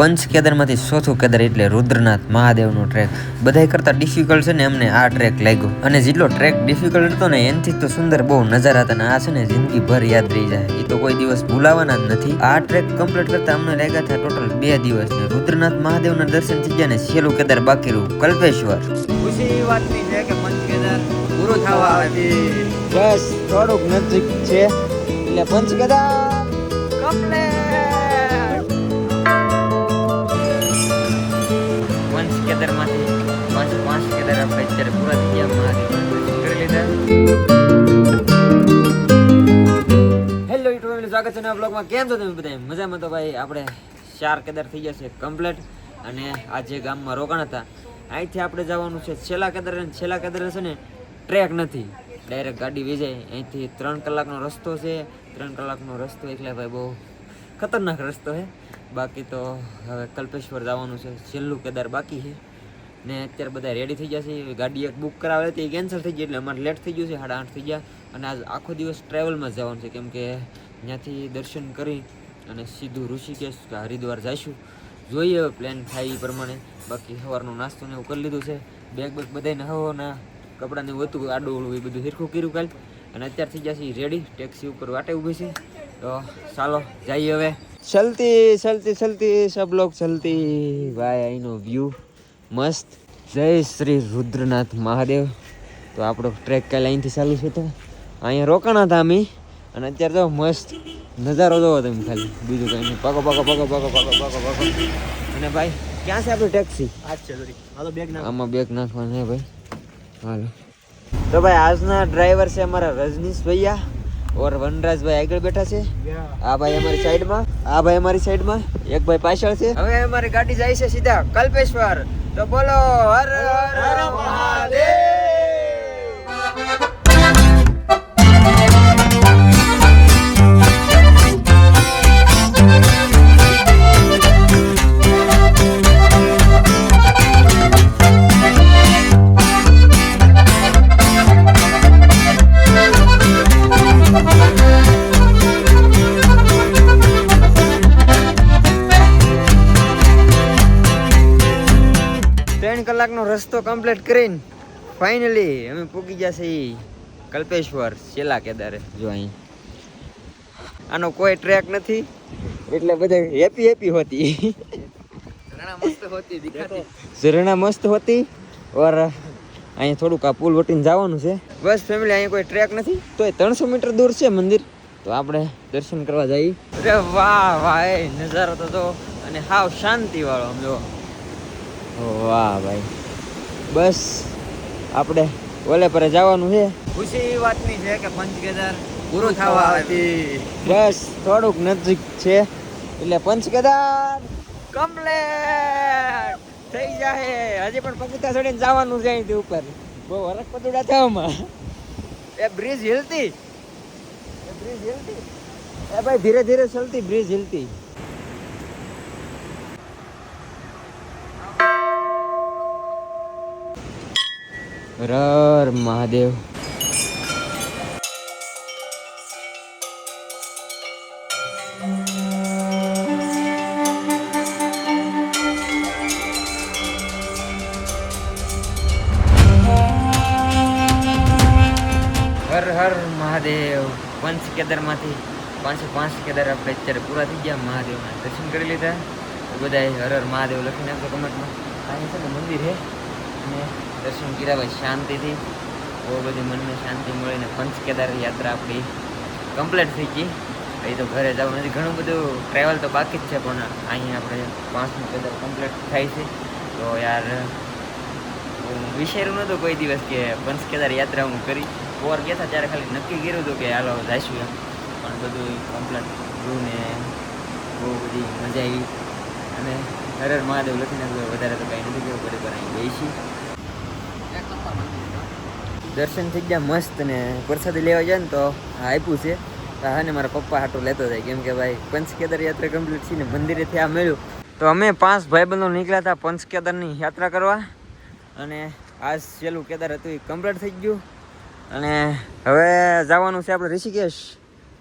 પંચ કેદારમાંથી ચોથું કેદાર એટલે રુદ્રનાથ મહાદેવનો ટ્રેક. બધાય કરતાં ડિફિકલ્ટ છે ને એમને આ ટ્રેક લાગ્યો. અને જેટલો ટ્રેક ડિફિકલ્ટ હતો ને એનાથી તો સુંદર બહુ નજારા હતા ને આ છે ને જિંદગી ભર યાદ રહી જાય. એ તો કોઈ દિવસ ભૂલાવાના જ નથી. આ ટ્રેક કમ્પ્લીટ કરતા અમને લાગ્યા હતા ટોટલ બે દિવસ ને રુદ્રનાથ મહાદેવના દર્શન થઈ ગયા ને છેલ્લું કેદાર બાકી રહ્યું. કલ્પેશ્વર. ખુશી વાતની છે કે પંચ કેદાર પૂરું થવા આવે બસ થોડુંક નજીક છે. એટલે પંચ કેદાર સ્વાગત છે બ્લોગમાં કેમ છો તમે બધા મજામાં તો ભાઈ, આપણે ચાર કેદાર થઈ ગયા છે કમ્પ્લીટ અને આ જે ગામમાં રોકાણ હતા. અહીંથી આપણે જવાનું છે છેલ્લા કેદાર અને છેલ્લા કેદાર છે ને ટ્રેક નથી. ડાયરેક્ટ ગાડી વેચાય. અહીંથી ત્રણ કલાકનો રસ્તો છે. ત્રણ કલાકનો રસ્તો એટલે ભાઈ બહુ ખતરનાક રસ્તો છે. બાકી તો હવે કલ્પેશ્વર જવાનું છે. છેલ્લું કેદાર બાકી છે. ને અત્યારે બધા રેડી થઈ છે. ગાડી એક બુક કરાવે હતી કેન્સલ થઈ ગઈ એટલે અમારે લેટ થઈ ગયું છે. સાડા આઠ થઈ ગયા. અને આજ આખો દિવસ ટ્રાવેલમાં જવાનું છે. કેમ કે ત્યાંથી દર્શન કરી અને સીધું ઋષિકેશ કે હરિદ્વાર જઈશું. જોઈએ પ્લાન થાય એ પ્રમાણે. બાકી સવારનો નાસ્તો ને એવું કરી લીધું છે. બેગ બેગ બધાને હવાના કપડાને એવું હતું એ બધું હિરખું કર્યું કાલ. અને અત્યારથી થઈ ગયા રેડી ટેક્સી ઉપર વાટે ઊભી છે. તો ચાલો, જઈએ હવે. ચલતી ચલતી ચલતી સબ લોગ ચલતી. ભાઈ અહીંનો વ્યૂ મસ્ત. જય શ્રી રુદ્રનાથ મહાદેવ. તો આપણો ટ્રેક કાલે અહીંથી ચાલુ છે તો. અહીંયા રોકાણા હતા અમે. અને અત્યારે તો મસ્ત નજારો જોવો તમે ખાલી. બીજું કંઈ નહીં. પાકો પાકો પાકો પાકો પાકો પાકો પાકો અને ભાઈ ક્યાં છે આપણી ટેક્સી આમાં બેગ નાખવાનું છે ભાઈ. હાલો. તો ભાઈ આજના ડ્રાઈવર છે અમારા રજનીશ ભૈયા ઓર વનરાજભાઈ આગળ બેઠા છે. આ ભાઈ અમારી સાઈડમાં. આ ભાઈ અમારી સાઈડમાં. એક ભાઈ પાછળ છે. હવે અમારી ગાડી જાય છે સીધા કલ્પેશ્વર. તો બોલો હર હર મહાદેવ! ત્રણ કલાકનો રસ્તો કમ્પ્લીટ કરીને ફાઇનલી અમે પૂગી ગયા છીએ કલ્પેશ્વર છેલ્લા કેદારે જો અહીં. આનો કોઈ ટ્રેક નથી એટલે બધા હેપી હેપી હોતી. હોતી ઝરણા મસ્ત હોતી ઓર અહીંયા થોડુંક આ પુલ વટીને જવાનું છે. બસ ફેમિલી અહીંયા કોઈ ટ્રેક નથી તો એ ત્રણસો મીટર દૂર છે મંદિર. તો આપણે દર્શન કરવા જઈએ. અરે વાહ એ નજારો તો જો. અને હાવ શાંતિ વાળો આમ જો. વાહ ભાઈ. બસ આપણે ઓલે પર જવાનું છે. ખુશી વાતની છે કે પંચકેદાર પૂરું થવા આવે. છે બસ થોડુંક નજીક છે. એટલે પંચકેદાર કમ્પ્લેટ! થઈ જાય હજી પણ પગથિયા ચડીને જવાનું છે અહીંથી ઉપર. બહુ હરક પતુડા થવામાં એ બ્રિજ હિલતી. એ બ્રિજ હિલતી? એ ભાઈ ધીરે ધીરે ચલતી બ્રિજ હિલતી. હર મહાદેવ. હર હર મહાદેવ. પંચ કેદારમાંથી પાંચે પાંચ કેદાર આપણે અત્યારે પૂરા થઈ ગયા મહાદેવના દર્શન કરી લીધા. બધાએ હર હર મહાદેવ લખી નાખજો કમેન્ટમાં. અહીં છે ને મંદિર છે અને દર્શન કર્યા ભાઈ શાંતિથી. બહુ બધી મનને શાંતિ મળીને પંચ કેદાર યાત્રા આપણી કમ્પ્લીટ થઈ ગઈ. એ તો ઘરે જવું નથી. ઘણું બધું ટ્રાવેલ તો બાકી જ છે, પણ અહીંયા આપણે પાંચમું કેદાર કમ્પ્લીટ થાય છે. તો યાર, હું વિચાર્યું નહોતું કોઈ દિવસ કે પંચ કેદાર યાત્રા હું કરી. પોર ગયા હતા ત્યારે ખાલી નક્કી કર્યું હતું કે હાલો જઈશું એમ. પણ બધું કમ્પ્લીટ થયું ને બહુ બધી મજા આવી. અને હર હર મહાદેવ લખીને વધારે તો કાંઈ નથી કરવું પડે, પણ અહીં બેસી. દર્શન થઈ ગયા મસ્ત ને પ્રસાદી લેવા જાય ને તો આપ્યું છે. હા ને મારા પપ્પા હાટું લેતો જાય. કેમ કે ભાઈ પંચકેદાર યાત્રા કમ્પ્લીટ છે ને મંદિરેથી આ મળ્યું. તો અમે પાંચ ભાઈબંધો નીકળ્યા હતા પંચકેદારની યાત્રા કરવા. અને આજ છેલ્લું કેદાર હતું એ કમ્પ્લીટ થઈ ગયું. અને હવે જવાનું છે આપણે ઋષિકેશ.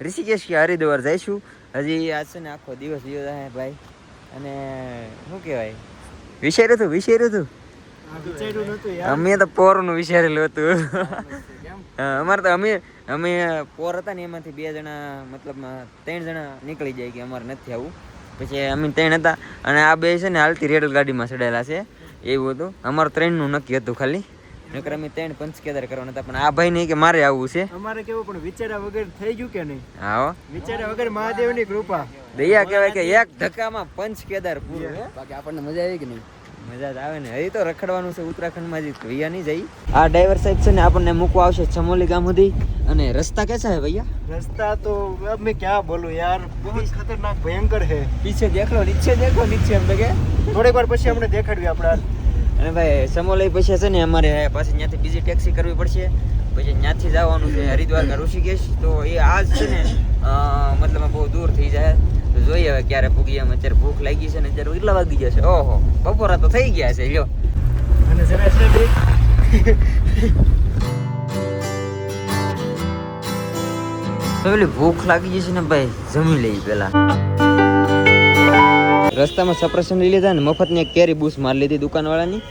ઋષિકેશ કે હરિદ્વાર જઈશું. હજી આજ છે ને આખો દિવસ ગયો ભાઈ. અને શું કહેવાય? વિષય હતું વિચાર્યું હતું અમે તો પોરનું વિચારેલું હતું. અમારે તો અમે અમે પોર હતા ને એમાંથી બે જણા મતલબ ત્રણ જણા નીકળી જાય કે અમારે નથી આવું. પછી અમે ત્રણ હતા અને આ બે છે ને હાલતી રેડલ ગાડીમાં ચડેલા છે. એવું હતું. અમારે ત્રણનું નક્કી હતું ખાલી. નકર અમે ત્રણ પંચ કેદાર કરવાના હતા. પણ આ ભાઈ નહીં કે મારે આવવું છે. અમારે કેવું પણ વિચાર્યા વગર થઈ ગયું કે નહીં? હા હો. વિચાર્યા વગર મહાદેવની કૃપા. દયા કહેવાય કે એક ધક્કામાં પંચ કેદાર પૂરું બાકી આપણને મજા આવી કે નહીં? મજા જ આવે ને. હજી તો રખડવાનું છે ઉત્તરાખંડમાં જ. ભૈયા નહીં જઈ આ ડ્રાઈવર સાહેબ છે ને આપણને મૂકવા આવશે ચમોલી ગામ સુધી. અને રસ્તા કેસા હે ભૈયા? રસ્તા તો અબ મેં ક્યાં બોલું યાર? બહુ ખતરનાક ભયંકર હે પીછે દેખ લો નીચે દેખો નીચે એમ કે. થોડીક વાર પછી અમને દેખાડ્યું આપણે અને ભાઈ ચમોલી પછી છે ને અમારે પાછી ત્યાંથી બીજી ટેક્સી કરવી પડશે. પછી ત્યાંથી જવાનું છે હરિદ્વાર ઋષિકેશ. તો એ આજ છે ને મતલબ બહુ દૂર થઈ જાય. તો જોઈએ હવે ક્યારે પૂગીએ અમે અત્યારે ભૂખ લાગી છે ને અત્યારે કેટલા વાગી જશે ઓહો બપોરા તો થઈ ગયા છે લ્યો. અને પેલી ભૂખ લાગી જશે ને ભાઈ જમી લઈ પેલા. રસ્તામાં સપ્રેશન લઈ લીધા ને મફતની એક કેરી બૂસ મારી લીધી દુકાનવાળાની.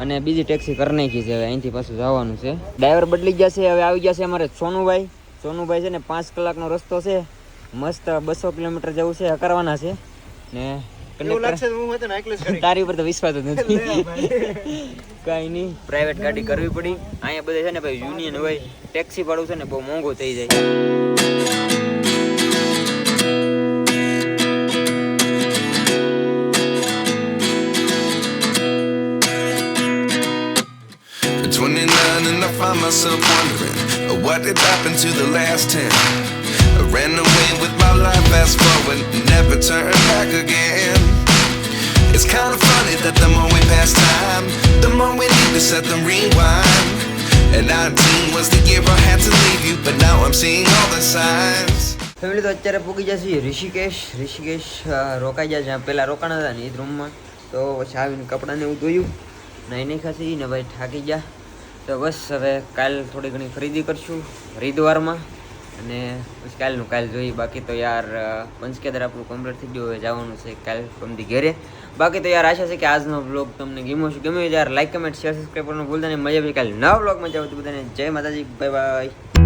અને બીજી ટેક્સી કરી નાખી છે હવે અહીંથી પાછું જવાનું છે. ડ્રાઈવર બદલી ગયા છે હવે આવી ગયા છે અમારે સોનુભાઈ. સોનુભાઈ છે ને પાંચ કલાકનો રસ્તો છે. મસ્ત બસો કિલોમીટર જવું છે કરવાના છે. ને તારી ઉપર તો વિશ્વાસ જ નથી. કઈ નહીં પ્રાઇવેટ ગાડી કરવી પડી. અહીંયા બધે છે ને ભાઈ યુનિયન હોય ટેક્સી ભાડું છે ને બહુ મોંઘું થઈ જાય. At 29 and I find myself wondering what did happen to the last 10. I ran away with my life, fast forward, never turn back again. It's kind of funny that the more we pass time, the more we need to set them rewind. And 19 was the year I had to leave you, but now I'm seeing all the signs. Family તો અત્યારે પૂકી જશે ઋષિકેશ ઋષિકેશ રોકાઈ જાય જ્યાં પહેલાં રોકાણા હતા ને એ રૂમમાં તો પછી આવીને કપડાને એવું ધોયું નહીં નહીં ખાસી ને ભાઈ થાકી ગયા તો બસ હવે કાલ થોડી ઘણી ખરીદી કરશું હરિદ્વારમાં અને પછી કાલનું, કાલ જોઈએ. બાકી તો યાર પંચકેદર આપણું કમ્પ્લીટ થઈ ગયું. હવે જવાનું છે કાલ ગમતી ઘેરે. બાકી તો યાર, આશા છે કે આજનો બ્લોગ તમને ગમ્યો છે ગમ્યો યાર લાઈક કમેન્ટ શેર સબસ્ક્રાઈબ કરવાનું ભૂલતા નહીં. મજા આવી કાલે નવા બ્લોગમાં જાવ તો બધાને જય માતાજી. Bye bye